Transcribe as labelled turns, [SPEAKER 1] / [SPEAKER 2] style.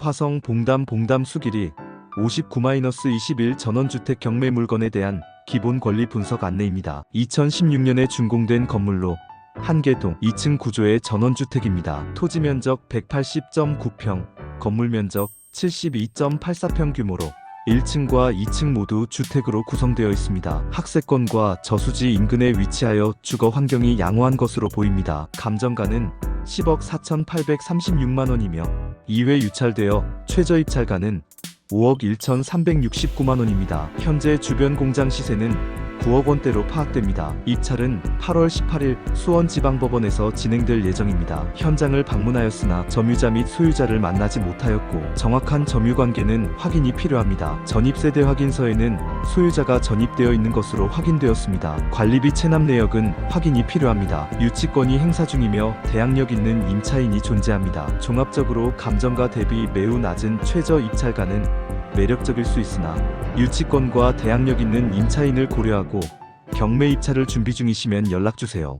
[SPEAKER 1] 화성 봉담 봉담 수길이 59-21 전원주택 경매 물건에 대한 기본 권리 분석 안내입니다. 2016년에 준공된 건물로 한계동 2층 구조의 전원주택입니다. 토지 면적 180.9평, 건물 면적 72.84평 규모로 1층과 2층 모두 주택으로 구성되어 있습니다. 학세권과 저수지 인근에 위치하여 주거 환경이 양호한 것으로 보입니다. 감정가는 10억 4,836만 원이며 2회 유찰되어 최저 입찰가는 5억 1,369만 원입니다. 현재 주변 공장 시세는 9억 원대로 파악됩니다. 입찰은 8월 18일 수원지방법원에서 진행될 예정입니다. 현장을 방문하였으나 점유자 및 소유자를 만나지 못하였고 정확한 점유 관계는 확인이 필요합니다. 전입세대 확인서에는 소유자가 전입되어 있는 것으로 확인되었습니다. 관리비 체납 내역은 확인이 필요합니다. 유치권이 행사 중이며 대항력 있는 임차인이 존재합니다. 종합적으로 감정가 대비 매우 낮은 최저 입찰가는 매력적일 수 있으나 유치권과 대항력 있는 임차인을 고려하고 경매 입찰을 준비 중이시면 연락 주세요.